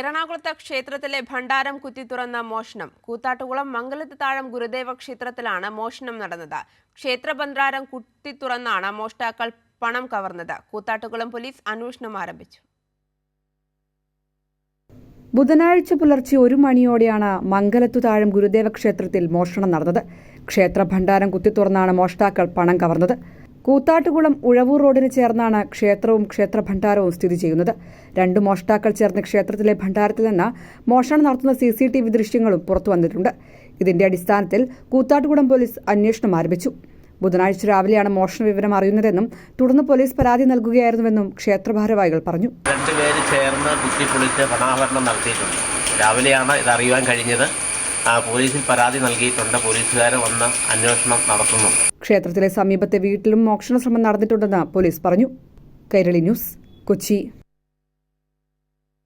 എറണാകുളത്തെ ക്ഷേത്രത്തിലെ ഭണ്ഡാരം കുത്തിത്തുറന്ന മോഷണം. കൂത്താട്ടുകുളം മംഗലത്ത് താഴം ഗുരുദേവ ക്ഷേത്രത്തിലാണ് മോഷണം നടന്നത്. ക്ഷേത്ര ഭണ്ഡാരം കുത്തിത്തുറന്നാണ് മോഷ്ടാക്കൾ പണം കവർന്നത്. കൂത്താട്ടുകുളം പോലീസ് അന്വേഷണം ആരംഭിച്ചു. ബുധനാഴ്ച പുലർച്ചെ ഒരു മണിയോടെയാണ് മംഗലത്തു താഴം ഗുരുദേവ ക്ഷേത്രത്തിൽ മോഷണം നടന്നത്. ക്ഷേത്ര ഭണ്ഡാരം കുത്തിത്തുറന്നാണ് മോഷ്ടാക്കൾ പണം കവർന്നത്. കൂത്താട്ടുകുളം ഉഴവൂർ റോഡിന് ചേർന്നാണ് ക്ഷേത്രവും ക്ഷേത്ര ഭണ്ഡാരവും സ്ഥിതി ചെയ്യുന്നത്. രണ്ട് മോഷ്ടാക്കൾ ചേർന്ന് ക്ഷേത്രത്തിലെ ഭണ്ഡാരത്തിൽ നിന്ന് മോഷണം നടത്തുന്ന സി സി ടി വി ദൃശ്യങ്ങളും പുറത്തു വന്നിട്ടുണ്ട്. ഇതിന്റെ അടിസ്ഥാനത്തിൽ കൂത്താട്ടുകുളം പോലീസ് അന്വേഷണം ആരംഭിച്ചു. ബുധനാഴ്ച രാവിലെയാണ് മോഷണ വിവരം അറിയുന്നതെന്നും തുടർന്ന് പോലീസ് പരാതി നൽകുകയായിരുന്നുവെന്നും ക്ഷേത്ര ഭാരവാഹികൾ പറഞ്ഞു രണ്ടുപേര് ചേർന്ന് കുത്തിപ്പൊളിച്ച് പണാഭരണം നടത്തിയിട്ടുണ്ട്. രാവിലെയാണ് ഇത് അറിയുവാൻ കഴിഞ്ഞത്. പോലീസിൽ പരാതി നൽകിയിട്ടുണ്ട്. പോലീസുകാർ വന്ന് അന്വേഷണം നടത്തുന്നുണ്ട് ക്ഷേത്രത്തിലെ സമീപത്തെ വീട്ടിലും മോഷണ ശ്രമം നടന്നിട്ടുണ്ടെന്ന് പോലീസ് പറഞ്ഞു. കൈരളി ന്യൂസ് കൊച്ചി.